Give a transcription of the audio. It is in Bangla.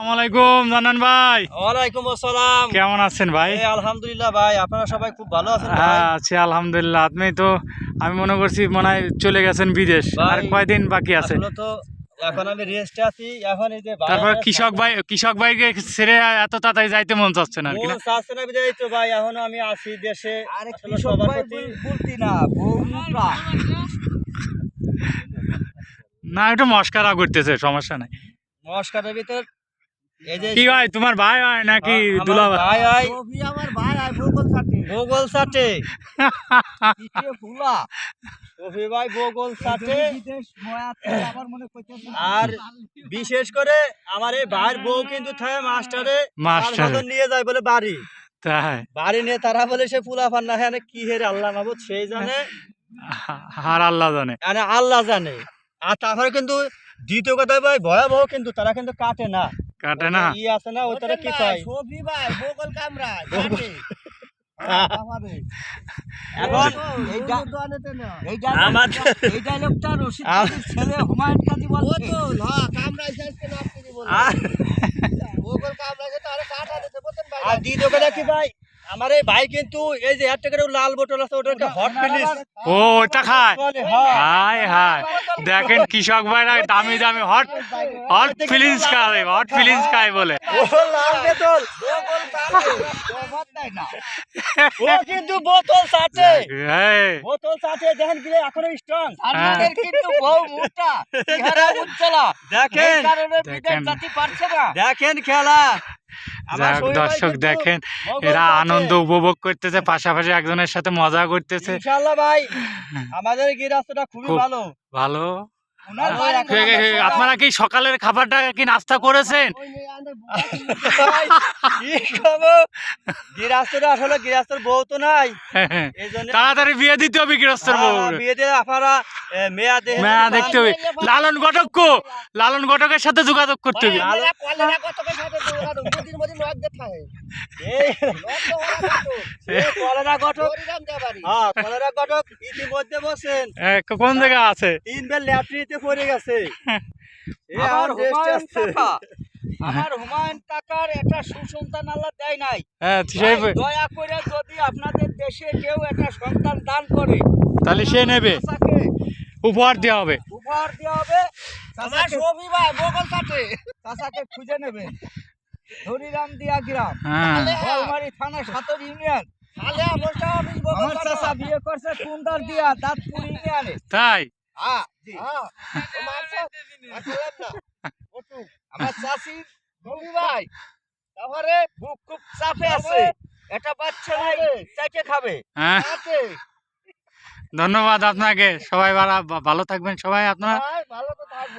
আসসালামাইকুম জানান ভাই। ওয়ালাইকুম আসসালাম। কেমন আছেন ভাই? আলহামদুলিল্লাহ ভাই আপনারা সবাই খুব ভালো আছেন হ্যাঁ আছি আলহামদুলিল্লাহ। আপনি তো আমি মনে করছি মনে হয় চলে গেছেন বিদেশ। ভাই, আর কয়দিন বাকি আছে? তো এখন আমি রেস্টে আছি। এখন এই যে তারপর কৃষক ভাই কৃষক ভাইকে ছেড়ে এত তাড়াতাড়ি যাইতে মন চাচ্ছে না আর মন চাচ্ছে না বিদায় তো ভাই এখনও আমি আছি দেশে। আরে আসলে কৃষক ভাই বলতি না না একটু মস্কারা করতেছে সমস্যা নাই। নমস্কারের ভিতর কি ভাই তোমার ভাই হয় নাকি দুলা ভাই ভাই ভাই আমার ভাই আই বগল কাটে ভূগোল সাটে কিসে ফুলা। ভাই ভূগোল সাটে বিদেশ ময়াতে আবার মনে কইতেছে আর বিশেষ করে আমার এই ভাইয়ের বউ কিন্তু থাকে মাস্টারে। মাস্টারে। নিয়ে যায় বলে বাড়ি। তাই? বাড়ি নিয়ে তারা বলে সে ফুলা ফান না হ্যাঁ কি হেরে আল্লাহ মাবুদ সেই জানে। আর আল্লাহ জানে। মানে আল্লাহ জানে। আর তারপরে কিন্তু দ্বিতীয় কথা ভাই ভয়াবহ কিন্তু তারা কিন্তু কাটে না। কাটে না। ই আছে না ওটারে কি কয়? সবি ভাই বগল কামরা কাটে। এই এইটা- দোকানেতে না। এই আমার এই ডায়লগটা রশিদ আম- কাদির ছেলে হুমায়ুন কাদি বলছে। ও তো হ্যাঁ কামরা এসে না আপনি বলে আর কামরা কে ভাই। আমার এই ভাই কিন্তু এই যে একটা করে লাল বোতল আছে ওটাকে হট ফিলিস ও ওটা খায়? বলে হ্যাঁ। হাই হাই দেখেন কৃষক ভাইরা দামি দামি হট হট ফিলিংস খায় হট ফিলিংস খায় বলে। ও লাল বোতল। ও কিন্তু বোতল সাথে। বোতল সাথে দেখেন কি এখনও স্ট্রং আমাদের কিন্তু বউ মোটা চেহারা উজ্জ্বলা। দেখেন। কারণে বিদেশ জাতি পারছে না। দেখেন খেলা। যাক দর্শক দেখেন এরা আনন্দ উপভোগ করতেছে পাশাপাশি একজনের সাথে মজা করতেছে। ইনশাআল্লাহ ভাই আমাদের খুবই ভালো। ভালো। আপনারা কি সকালের খাবারটা কি নাস্তা করেছেন? আসলে বউ তো নাই। তাড়াতাড়ি বিয়ে দিতে হবে গৃহস্থের বউ বিয়েতে আপনারা মেয়া দেখতে হবে। লালন ঘটক লালন ঘটকের সাথে যোগাযোগ করতে হবে। কলেরা ঘটক হ্যাঁ কলেরা ঘটক ইতিমধ্যে বসেন। কোন জায়গা আছে? তিন ল্যাট্রিতে পড়ে গেছে। আমার আমার হুমায়ুন কাকা। আমার হুমায়ুন কাকার একটা সুসন্তান আল্লাহ দেয় নাই। হ্যাঁ দয়া করে যদি আপনাদের দেশে কেউ একটা সন্তান দান করে তাহলে সে নেবে। উপহার দেওয়া হবে। উপহার দেওয়া হবে। আমার সবই ভাই বগল কাটে চাচাকে খুঁজে নেবে। ধরিরাম দিয়া গ্রাম। হ্যাঁ। থানা সাতর ইউনিয়ন। আমার চাচা বিয়ে করছে কুন্দার দিয়া তাই? হ্যাঁ আমার রবি ভাই। তারপরে খুব চাপে আছে। এটা বাচ্চা নাই খাবে। হ্যাঁ। ধন্যবাদ আপনাকে। সবাই ভালো ভালো থাকবেন সবাই। আপনারা ভাই ভালো তো থাকব